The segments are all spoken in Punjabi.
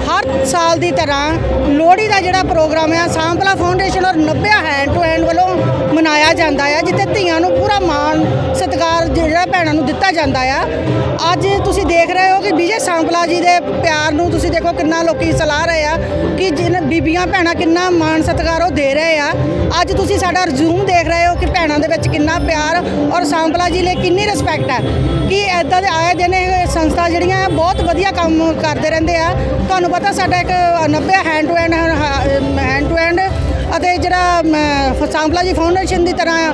ਹਰ ਸਾਲ ਦੀ ਤਰ੍ਹਾਂ ਲੋਹੜੀ ਦਾ ਜਿਹੜਾ ਪ੍ਰੋਗਰਾਮ ਹੈ ਸਾਂਪਲਾ ਫਾਊਂਡੇਸ਼ਨ ਔਰ 90 ਹੈਂਡ ਟੂ ਹੈਂਡ ਵੱਲੋਂ ਮਨਾਇਆ ਜਾਂਦਾ ਹੈ ਜਿੱਥੇ ਧੀਆਂ ਨੂੰ ਪੂਰਾ ਭੈਣਾਂ ਨੂੰ ਦਿੱਤਾ ਜਾਂਦਾ ਆ। ਅੱਜ ਤੁਸੀਂ ਦੇਖ ਰਹੇ ਹੋ ਕਿ ਵਿਜੇ ਸਾਂਪਲਾ ਜੀ ਦੇ ਪਿਆਰ ਨੂੰ ਤੁਸੀਂ ਦੇਖੋ ਕਿੰਨਾ ਲੋਕੀ ਸਲਾਹ ਰਹੇ ਆ ਕਿ ਜਿਨ ਬੀਬੀਆਂ ਭੈਣਾਂ ਕਿੰਨਾ ਮਾਣ ਸਤਿਕਾਰ ਉਹ ਦੇ ਰਹੇ ਆ। ਅੱਜ ਤੁਸੀਂ ਸਾਡਾ ਰਿਜ਼ੂਮ ਦੇਖ ਰਹੇ ਹੋ ਕਿ ਭੈਣਾਂ ਦੇ ਵਿੱਚ ਕਿੰਨਾ ਪਿਆਰ ਔਰ ਸਾਂਪਲਾ ਜੀ ਲਈ ਕਿੰਨੀ ਰਿਸਪੈਕਟ ਹੈ ਕਿ ਐਦਾਂ ਦੇ ਆਏ ਦਿਨ ਇਹ ਸੰਸਥਾ ਜਿਹੜੀਆਂ ਬਹੁਤ ਵਧੀਆ ਕੰਮ ਕਰਦੇ ਰਹਿੰਦੇ ਆ। ਤੁਹਾਨੂੰ ਪਤਾ ਸਾਡਾ ਇੱਕ 90 hand to hand hand to hand ਅਤੇ ਜਿਹੜਾ ਮ, ਫ- ਸਾਂਪਲਾ ਜੀ ਫਾਊਂਡੇਸ਼ਨ ਦੀ ਤਰ੍ਹਾਂ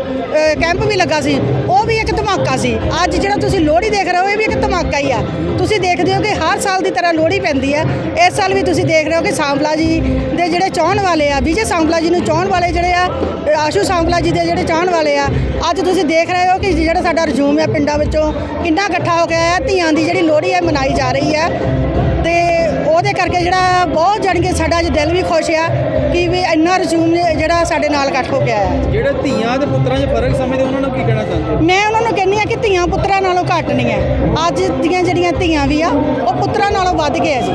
ਕੈਂਪ ਵੀ ਲੱਗਾ ਸੀ ਉਹ ਵੀ ਇੱਕ ਧਮਾਕਾ ਸੀ। ਅੱਜ ਜਿਹੜਾ ਤੁਸੀਂ ਲੋਹੜੀ ਦੇਖ ਰਹੇ ਹੋ ਇਹ ਵੀ ਇੱਕ ਧਮਾਕਾ ਹੀ ਆ। ਤੁਸੀਂ ਦੇਖਦੇ ਹੋ ਕਿ ਹਰ ਸਾਲ ਦੀ ਤਰ੍ਹਾਂ ਲੋਹੜੀ ਪੈਂਦੀ ਹੈ ਇਸ ਸਾਲ ਵੀ ਤੁਸੀਂ ਦੇਖ ਰਹੇ ਹੋ ਕਿ ਸਾਂਪਲਾ ਜੀ ਦੇ ਜਿਹੜੇ ਚਾਹਣ ਵਾਲੇ ਆ ਵਿਜੇ ਸਾਂਪਲਾ ਜੀ ਨੂੰ ਚਾਹਣ ਵਾਲੇ ਜਿਹੜੇ ਆ ਆਸ਼ੂ ਸਾਂਪਲਾ ਜੀ ਦੇ ਜਿਹੜੇ ਚਾਹਣ ਵਾਲੇ ਆ ਅੱਜ ਤੁਸੀਂ ਦੇਖ ਰਹੇ ਹੋ ਕਿ ਜਿਹੜਾ ਸਾਡਾ ਰਜੂਮ ਹੈ ਪਿੰਡਾਂ ਵਿੱਚੋਂ ਕਿੰਨਾ ਇਕੱਠਾ ਹੋ ਕੇ ਆਇਆ ਧੀਆਂ ਦੀ ਜਿਹੜੀ ਲੋਹੜੀ ਹੈ ਮਨਾਈ ਜਾ ਰਹੀ ਹੈ ਤੇ ਕਰਕੇ ਜਿਹੜਾ ਬਹੁਤ ਜਾਣੀ ਕਿ ਸਾਡਾ ਅੱਜ ਦਿਲ ਵੀ ਖੁਸ਼ ਆ ਕਿ ਵੀ ਇੰਨਾ ਰਜੂਮ ਜਿਹੜਾ ਸਾਡੇ ਨਾਲ ਇਕੱਠ ਹੋ ਕੇ ਆਇਆ। ਜਿਹੜੇ ਧੀਆਂ ਤੇ ਪੁੱਤਰਾਂ 'ਚ ਫ਼ਰਕ ਸਮਝਦੇ ਉਹਨਾਂ ਨੂੰ ਕੀ ਕਹਿਣਾ ਚਾਹੁੰਦੇ? ਮੈਂ ਉਹਨਾਂ ਨੂੰ ਕਹਿੰਦੀ ਆ ਕਿ ਧੀਆਂ ਪੁੱਤਰਾਂ ਨਾਲੋਂ ਘੱਟ ਨਹੀਂ ਹੈ। ਅੱਜ ਦੀਆਂ ਜਿਹੜੀਆਂ ਧੀਆਂ ਵੀ ਆ ਉਹ ਪੁੱਤਰਾਂ ਨਾਲੋਂ ਵੱਧ ਕੇ ਆ ਜੀ।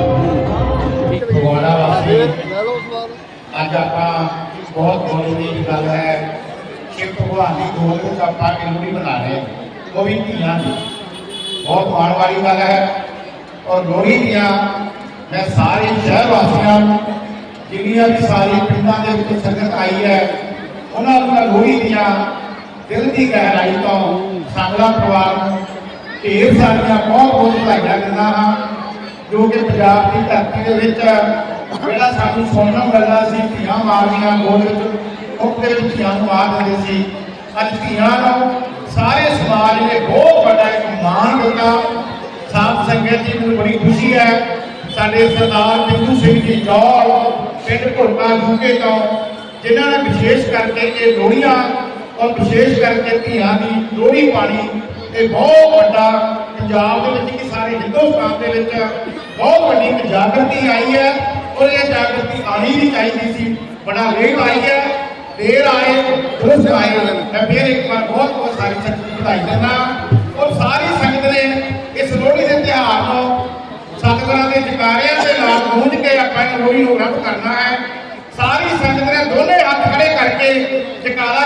ਅੱਜ ਆਪਾਂ ਬਹੁਤ ਗੌਰਵ ਦੀ ਗੱਲ ਹੈ ਕਿ ਭਗਵਾਨ ਦੀ ਗੋਦ ਵਿੱਚ ਆਪਾਂ ਲੋਹੜੀ ਮਨਾ ਰਹੇ ਹਾਂ। ਉਹ ਵੀ ਧੀਆਂ ਬਹੁਤ ਮਾਣ ਵਾਲੀ ਗੱਲ ਹੈ। ਔਰ ਲੋਹੜੀ ਦੀਆਂ ਮੈਂ ਸਾਰੇ ਸ਼ਹਿਰ ਵਾਸੀਆਂ ਨੂੰ, ਜਿੰਨੀਆਂ ਵੀ ਸਾਰੀ ਪਿੰਡਾਂ ਦੇ ਵਿੱਚ ਸੰਗਤ ਆਈ ਹੈ, ਉਹਨਾਂ ਦੀਆਂ ਲੋਹੀ ਦੀਆਂ ਦਿਲ ਦੀ ਗਹਿਰਾਈ ਤੋਂ ਸੰਗਲਾ ਪਰਿਵਾਰ ਨੂੰ ਢੇਰ ਸਾਰੀਆਂ ਬਹੁਤ ਬਹੁਤ ਵਧਾਈਆਂ ਦਿੰਦਾ ਹਾਂ, ਜੋ ਕਿ ਪੰਜਾਬ ਦੀ ਧਰਤੀ ਦੇ ਵਿੱਚ ਜਿਹੜਾ ਸਾਨੂੰ ਸੁਣਨ ਮਿਲਦਾ ਸੀ, ਧੀਆਂ ਮਾਰਦੀਆਂ ਗੋਲ ਵਿੱਚ ਉਹਦੇ ਵਿੱਚ ਧੀਆਂ ਨੂੰ ਮਾਰ ਦਿੰਦੇ ਸੀ। ਅੱਜ ਧੀਆਂ ਨੂੰ ਸਾਰੇ ਸਮਾਜ ਨੇ ਬਹੁਤ ਵੱਡਾ ਇੱਕ ਮਾਣ ਦਿੱਤਾ। ਸਾਧ ਸੰਗਤ ਜੀ ਨੂੰ ਬੜੀ ਖੁਸ਼ੀ ਹੈ ਸਾਡੇ ਸਰਦਾਰ ਬਿੰਦੂ ਸਿੰਘ ਜੀ ਜੌਲ ਪਿੰਡ ਘੁਲਕਾ ਜੂਕੇ ਤੋਂ ਜਿਨ੍ਹਾਂ ਨੇ ਵਿਸ਼ੇਸ਼ ਕਰਕੇ ਇਹ ਲੋਹੜੀਆਂ ਔਰ ਵਿਸ਼ੇਸ਼ ਕਰਕੇ ਧੀਆਂ ਦੀ ਲੋਹੜੀ ਪਾਣੀ ਇਹ ਬਹੁਤ ਵੱਡਾ ਪੰਜਾਬ ਦੇ ਵਿੱਚ ਕਿ ਸਾਰੇ ਹਿੰਦੁਸਤਾਨ ਦੇ ਵਿੱਚ ਬਹੁਤ ਵੱਡੀ ਜਾਗਰਤੀ ਆਈ ਹੈ ਔਰ ਇਹ ਜਾਗਰਤੀ ਆਣੀ ਵੀ ਚਾਹੀਦੀ ਸੀ ਬੜਾ ਲੇਟ ਆਈ ਹੈ, ਦੇਰ ਆਏ, ਦੁਰਸਤ ਆਏ। ਮੈਂ ਫਿਰ ਇੱਕ ਵਾਰ ਬਹੁਤ ਬਹੁਤ ਸਾਰੀ ਸੰਗਤ ਵਧਾਈ ਦਿੰਦਾ। ਦੇ ਜਕਾਰਿਆਂ ਦੇ ਨਾਲ ਗੂੰਜ ਕੇ ਆਪਾਂ ਇਹ ਲੋਹੜੀ ਨੂੰ ਰੱਦ ਕਰਨਾ ਹੈ। ਸਾਰੀ ਸੰਗਤ ਨੇ ਦੋਨੇ ਹੱਥ ਖੜੇ ਕਰਕੇ ਜਕਾਰਾ